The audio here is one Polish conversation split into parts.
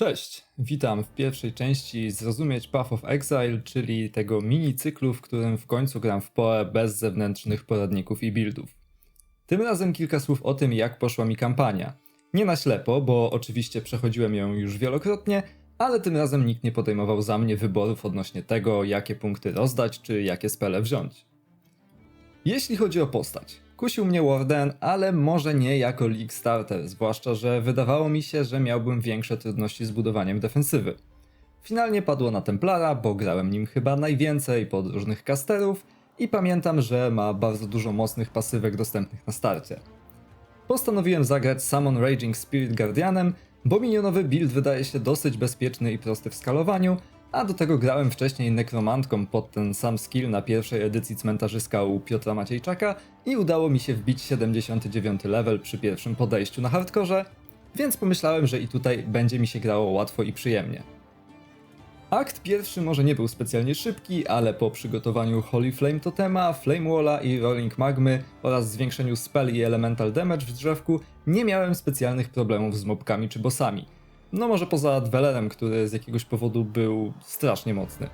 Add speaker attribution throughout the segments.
Speaker 1: Cześć, witam w pierwszej części Zrozumieć Path of Exile, czyli tego mini cyklu, w którym w końcu gram w PoE bez zewnętrznych poradników i buildów. Tym razem kilka słów o tym, jak poszła mi kampania. Nie na ślepo, bo oczywiście przechodziłem ją już wielokrotnie, ale tym razem nikt nie podejmował za mnie wyborów odnośnie tego, jakie punkty rozdać, czy jakie spele wziąć. Jeśli chodzi o postać, kusił mnie Warden, ale może nie jako League Starter, zwłaszcza, że wydawało mi się, że miałbym większe trudności z budowaniem defensywy. Finalnie padło na Templara, bo grałem nim chyba najwięcej pod różnych casterów i pamiętam, że ma bardzo dużo mocnych pasywek dostępnych na starcie. Postanowiłem zagrać Summon Raging Spirit Guardianem, bo minionowy build wydaje się dosyć bezpieczny i prosty w skalowaniu, a do tego grałem wcześniej nekromantką pod ten sam skill na pierwszej edycji cmentarzyska u Piotra Maciejczaka i udało mi się wbić 79 level przy pierwszym podejściu na hardkorze, więc pomyślałem, że i tutaj będzie mi się grało łatwo i przyjemnie. Akt pierwszy może nie był specjalnie szybki, ale po przygotowaniu Holy Flame Totema, Flame Walla i Rolling Magmy oraz zwiększeniu spell i elemental damage w drzewku nie miałem specjalnych problemów z mobkami czy bossami. No może poza Dwelerem, który z jakiegoś powodu był strasznie mocny.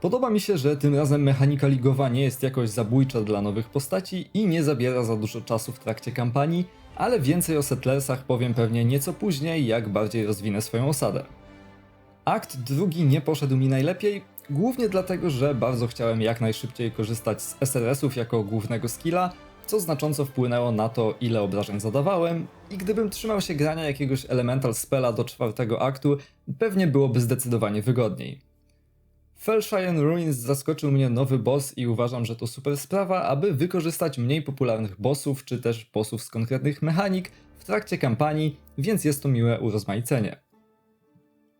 Speaker 1: Podoba mi się, że tym razem mechanika ligowa nie jest jakoś zabójcza dla nowych postaci i nie zabiera za dużo czasu w trakcie kampanii, ale więcej o Settlersach powiem pewnie nieco później, jak bardziej rozwinę swoją osadę. Akt drugi nie poszedł mi najlepiej, głównie dlatego, że bardzo chciałem jak najszybciej korzystać z SRS-ów jako głównego skilla, co znacząco wpłynęło na to, ile obrażeń zadawałem i gdybym trzymał się grania jakiegoś elemental spela do czwartego aktu, pewnie byłoby zdecydowanie wygodniej. Felshire Ruins zaskoczył mnie nowy boss i uważam, że to super sprawa, aby wykorzystać mniej popularnych bossów, czy też bossów z konkretnych mechanik w trakcie kampanii, więc jest to miłe urozmaicenie.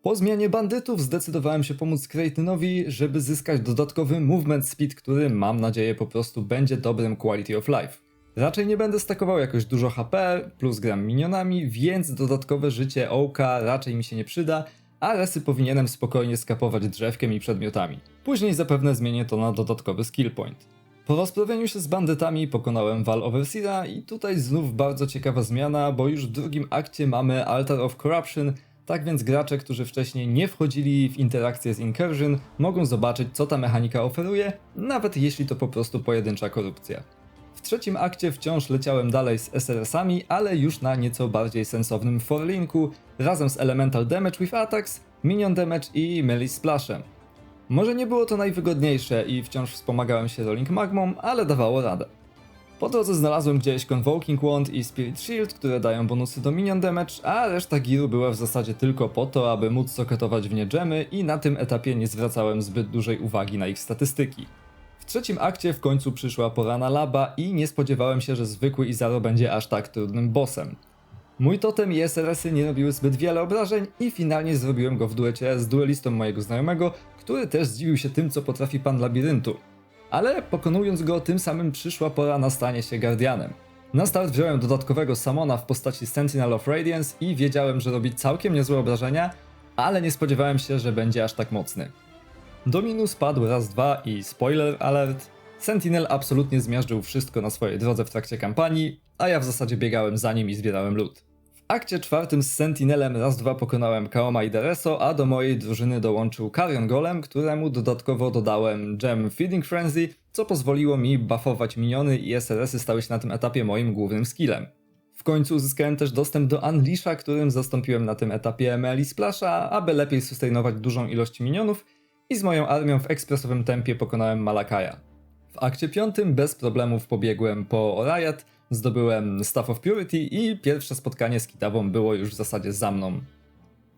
Speaker 1: Po zmianie bandytów zdecydowałem się pomóc Creightonowi, żeby zyskać dodatkowy movement speed, który mam nadzieję po prostu będzie dobrym quality of life. Raczej nie będę stakował jakoś dużo HP, plus gram minionami, więc dodatkowe życie ołka raczej mi się nie przyda, a resy powinienem spokojnie skapować drzewkiem i przedmiotami. Później zapewne zmienię to na dodatkowy skill point. Po rozprawieniu się z bandytami pokonałem Val Overseera i tutaj znów bardzo ciekawa zmiana, bo już w drugim akcie mamy Altar of Corruption, tak więc gracze, którzy wcześniej nie wchodzili w interakcję z Incursion, mogą zobaczyć, co ta mechanika oferuje, nawet jeśli to po prostu pojedyncza korupcja. W trzecim akcie wciąż leciałem dalej z SRS-ami, ale już na nieco bardziej sensownym forlinku, razem z Elemental Damage with Attacks, Minion Damage i Melee Splashem. Może nie było to najwygodniejsze i wciąż wspomagałem się Rolling Magmą, ale dawało radę. Po drodze znalazłem gdzieś Convoking Wand i Spirit Shield, które dają bonusy do minion damage, a reszta giru była w zasadzie tylko po to, aby móc soketować w nie dżemy i na tym etapie nie zwracałem zbyt dużej uwagi na ich statystyki. W trzecim akcie w końcu przyszła pora na laba i nie spodziewałem się, że zwykły Izaro będzie aż tak trudnym bossem. Mój totem i SRS-y nie robiły zbyt wiele obrażeń i finalnie zrobiłem go w duecie z duelistą mojego znajomego, który też zdziwił się tym, co potrafi pan labiryntu ale pokonując go tym samym przyszła pora na stanie się Guardianem. Na start wziąłem dodatkowego Samona w postaci Sentinel of Radiance i wiedziałem, że robi całkiem niezłe obrażenia, ale nie spodziewałem się, że będzie aż tak mocny. Dominus padł raz dwa i spoiler alert, Sentinel absolutnie zmiażdżył wszystko na swojej drodze w trakcie kampanii, a ja w zasadzie biegałem za nim i zbierałem loot akcie czwartym z Sentinelem raz dwa pokonałem Kaoma i Dereso, a do mojej drużyny dołączył Carrion Golem, któremu dodatkowo dodałem Gem Feeding Frenzy, co pozwoliło mi buffować miniony i SRS-y stały się na tym etapie moim głównym skillem. W końcu uzyskałem też dostęp do Unleasha, którym zastąpiłem na tym etapie ML i Splasha, aby lepiej sustainować dużą ilość minionów i z moją armią w ekspresowym tempie pokonałem Malakaja. W akcie piątym bez problemów pobiegłem po Riot, zdobyłem Staff of Purity i pierwsze spotkanie z Kitawą było już w zasadzie za mną.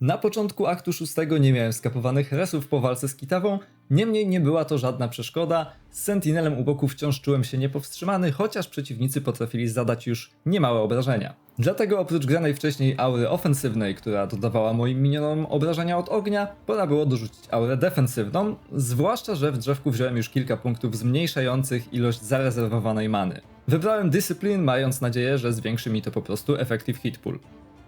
Speaker 1: Na początku aktu szóstego nie miałem skapowanych resów po walce z Kitawą, niemniej nie była to żadna przeszkoda. Z Sentinelem u boku wciąż czułem się niepowstrzymany, chociaż przeciwnicy potrafili zadać już niemałe obrażenia. Dlatego oprócz granej wcześniej aury ofensywnej, która dodawała moim minionom obrażenia od ognia, pora było dorzucić aurę defensywną, zwłaszcza, że w drzewku wziąłem już kilka punktów zmniejszających ilość zarezerwowanej many. Wybrałem Discipline, mając nadzieję, że zwiększy mi to po prostu Effective Hit Pool.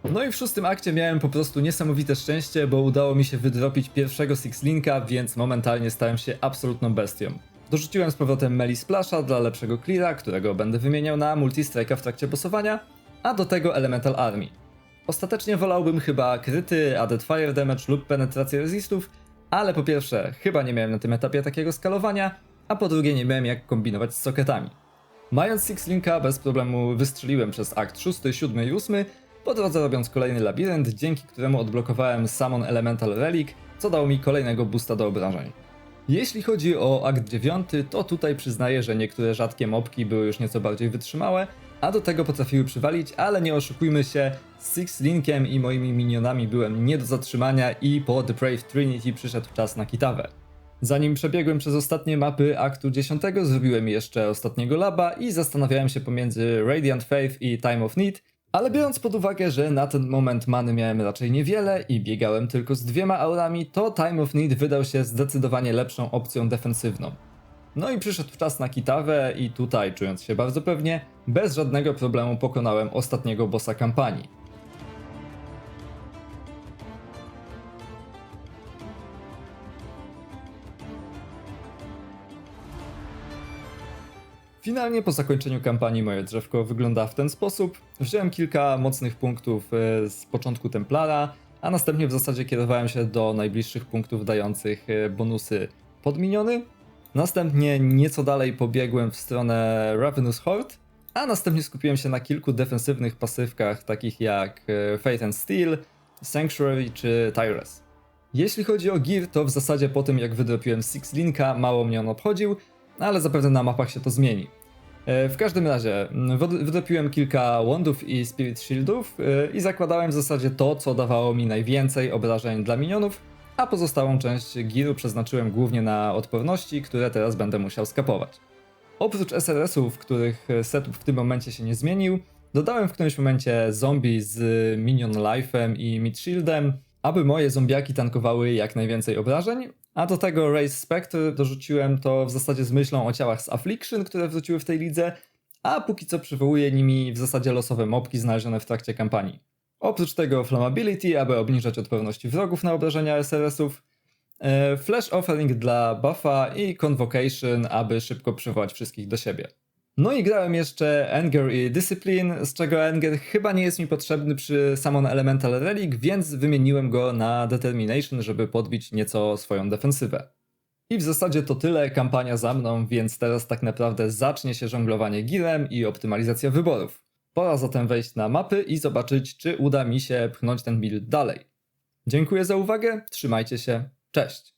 Speaker 1: No i w szóstym akcie miałem po prostu niesamowite szczęście, bo udało mi się wydropić pierwszego Six Linka, więc momentalnie stałem się absolutną bestią. Dorzuciłem z powrotem Meli Splasha dla lepszego cleara, którego będę wymieniał na multi-strike'a w trakcie bossowania, a do tego Elemental Army. Ostatecznie wolałbym chyba kryty, added fire damage lub penetrację resistów, ale po pierwsze, chyba nie miałem na tym etapie takiego skalowania, a po drugie nie miałem jak kombinować z socketami. Mając Six Linka bez problemu wystrzeliłem przez akt 6, 7 i 8, po drodze robiąc kolejny labirynt, dzięki któremu odblokowałem Summon Elemental Relic, co dało mi kolejnego boosta do obrażeń. Jeśli chodzi o akt 9, to tutaj przyznaję, że niektóre rzadkie mopki były już nieco bardziej wytrzymałe, a do tego potrafiły przywalić, ale nie oszukujmy się, z Six Linkiem i moimi minionami byłem nie do zatrzymania i po The Brave Trinity przyszedł czas na kitawę. Zanim przebiegłem przez ostatnie mapy aktu 10, zrobiłem jeszcze ostatniego laba i zastanawiałem się pomiędzy Radiant Faith i Time of Need, ale biorąc pod uwagę, że na ten moment many miałem raczej niewiele i biegałem tylko z dwiema aurami, to Time of Need wydał się zdecydowanie lepszą opcją defensywną. No i przyszedł czas na kitawę i tutaj, czując się bardzo pewnie, bez żadnego problemu pokonałem ostatniego bossa kampanii. Finalnie po zakończeniu kampanii moje drzewko wygląda w ten sposób. Wziąłem kilka mocnych punktów e, z początku Templara, a następnie w zasadzie kierowałem się do najbliższych punktów dających e, bonusy podminiony. Następnie nieco dalej pobiegłem w stronę Ravenous Horde, a następnie skupiłem się na kilku defensywnych pasywkach takich jak e, Fate and Steel, Sanctuary czy Tyrus. Jeśli chodzi o gear, to w zasadzie po tym jak wydropiłem Six Linka, mało mnie on obchodził, ale zapewne na mapach się to zmieni. E, W każdym razie, mm, wydropiłem kilka wandów i spirit shieldów e, i zakładałem w zasadzie to, co dawało mi najwięcej obrażeń dla minionów, a pozostałą część giru przeznaczyłem głównie na odporności, które teraz będę musiał skapować. Oprócz SRS-ów, których setup w tym momencie się nie zmienił, dodałem w którymś momencie zombie z minion life'em i mid shieldem, aby moje zombiaki tankowały jak najwięcej obrażeń, a do tego Race Spectre dorzuciłem to w zasadzie z myślą o ciałach z Affliction, które wróciły w tej lidze, a póki co przywołuję nimi w zasadzie losowe mopki znalezione w trakcie kampanii. Oprócz tego Flammability, aby obniżać odporności wrogów na obrażenia SRS-ów, e, Flash Offering dla buffa i Convocation, aby szybko przywołać wszystkich do siebie. No i grałem jeszcze Anger i Discipline, z czego Anger chyba nie jest mi potrzebny przy Summon Elemental Relic, więc wymieniłem go na Determination, żeby podbić nieco swoją defensywę. I w zasadzie to tyle, kampania za mną, więc teraz tak naprawdę zacznie się żonglowanie girem i optymalizacja wyborów. Pora zatem wejść na mapy i zobaczyć, czy uda mi się pchnąć ten build dalej. Dziękuję za uwagę, trzymajcie się, cześć!